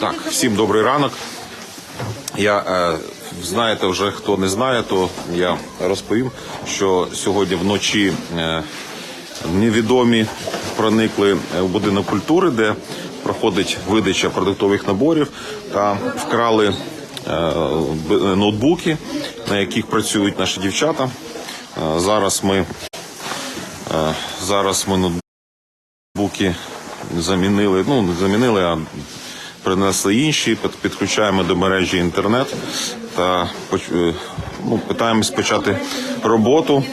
Так, всім добрий ранок. Я е, знаєте, вже хто не знає, то я розповім, що сьогодні вночі е, невідомі проникли в будинок культури, де проходить видача продуктових наборів, та вкрали е, ноутбуки, на яких працюють наші дівчата. Е, зараз ми е, зараз ми ноутбуки замінили, ну не замінили, а принесли інші, підключаємо до мережі інтернет та е, ну, питаємось почати роботу.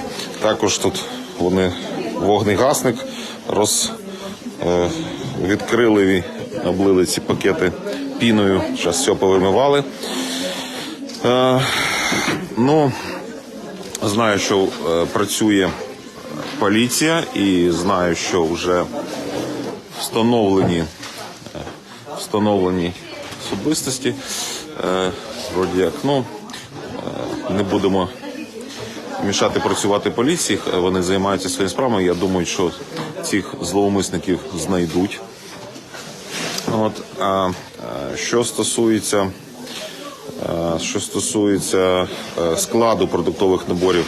Також тут вони вогнегасник роз, е, відкрили облили ці пакети піною, зараз все повимивали. Е, ну, знаю, що працює поліція і знаю, що вже встановлені, встановлені особистості. Е, Вроді як, ну, е, не будемо мішати працювати поліції, е, вони займаються своїми справами. Я думаю, що цих зловмисників знайдуть. От, а, що стосується Е, Що стосується е, складу продуктових наборів,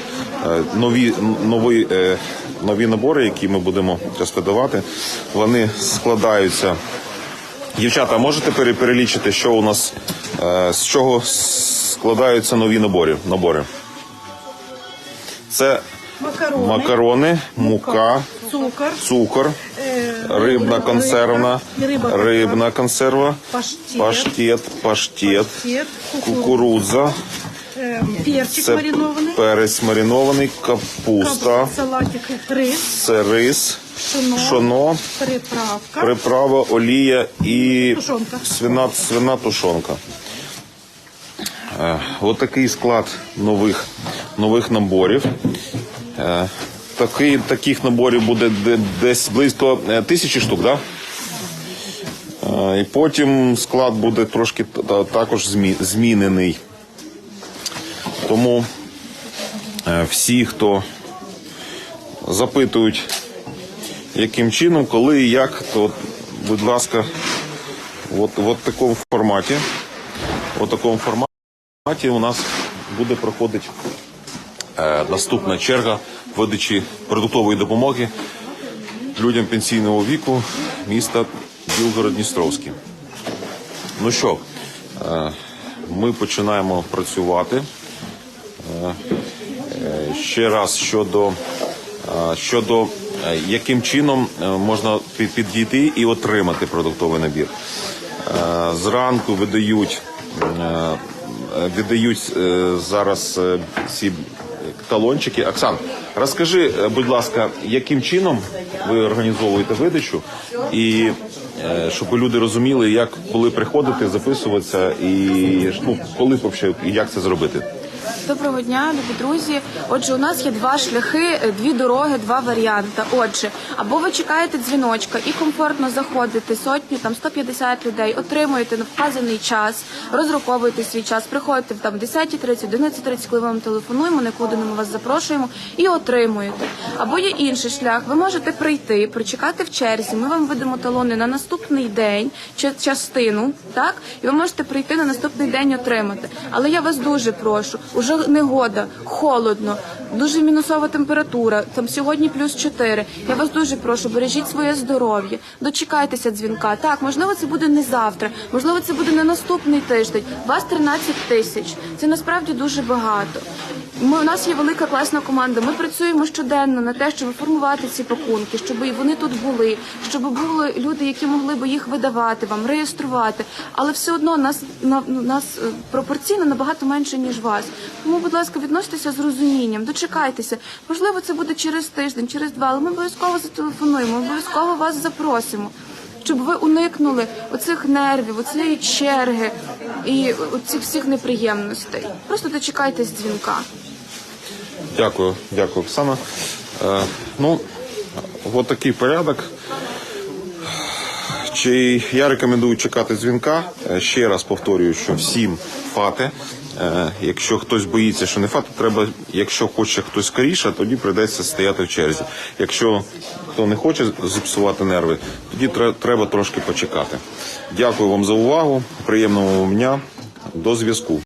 нові нові, нові набори, які ми будемо зараз вони складаються. Дівчата, можете пере- перелічити, що у нас е, з чого складаються нові набори? набори? Це Макарони, макарони, мука, цукор, цукор, е, рибна консервна, рибна консерва, Паштет. паштет, кукурудза, е, перчик це маринований, перець маринований, капуста, кап- салатик, рис, це рис, Пшено. пшоно, приправка, приправа, олія і Тушонка. свина, свина тушонка. Е, От склад нових, нових наборів. Е, Такий, таких наборів буде десь близько е, тисячі штук, так? Да? Е, І потім склад буде трошки та- та- також змінений. Тому е, всі, хто запитують, яким чином, коли і як, то, будь ласка, от, от в такому форматі. В такому форматі у нас буде проходити е, наступна черга видачі продуктової допомоги людям пенсійного віку міста Білгород-Дністровський. Ну що, е, ми починаємо працювати. Е, е, Ще раз щодо, е, щодо яким чином е, можна підійти і отримати продуктовий набір. Е, Зранку видають, е, віддають е, зараз е, ці талончики. Оксан, розкажи, е, будь ласка, яким чином ви організовуєте видачу, і е, щоб люди розуміли, як коли приходити, записуватися, і ну, коли взагалі, і як це зробити. Доброго дня, любі друзі. Отже, у нас є два шляхи, е, дві дороги, два варіанти. Отже, або ви чекаєте дзвіночка і комфортно заходите сотні, там 150 людей, отримуєте на вказаний час, розраховуєте свій час, приходите там 10.30, 11.30, коли вам телефонуємо, не ми вас запрошуємо і отримуєте. Або є інший шлях. Ви можете прийти, прочекати в черзі. Ми вам видамо талони на наступний день, чи частину, так і ви можете прийти на наступний день отримати. Але я вас дуже прошу, уже негода, холодно, дуже мінусова температура. Там сьогодні плюс 4. Я вас дуже прошу, бережіть своє здоров'я, дочекайтеся дзвінка. Так, можливо, це буде не завтра, можливо, це буде не наступний тиждень. Вас 13 тисяч. Це насправді дуже багато. Ми у нас є велика класна команда. Ми працюємо щоденно на те, щоб формувати ці пакунки, щоб і вони тут були, щоб були люди, які могли би їх видавати вам, реєструвати. Але все одно нас на нас е, пропорційно набагато менше ніж вас. Тому, будь ласка, відноситеся з розумінням, дочекайтеся. Можливо, це буде через тиждень, через два, але ми обов'язково зателефонуємо, обов'язково вас запросимо. Щоб ви уникнули оцих нервів, оцієї черги і оцих всіх неприємностей. Просто дочекайтесь дзвінка. Дякую, дякую, Оксана. Е, ну, от такий порядок. Чи я рекомендую чекати дзвінка. Е, Ще раз повторюю, що всім фати Е, якщо хтось боїться, що не факт, то треба, якщо хоче хтось скоріше, тоді прийдеться стояти в черзі. Якщо хто не хоче зіпсувати нерви, тоді тре- треба трошки почекати. Дякую вам за увагу. Приємного вам дня. До зв'язку.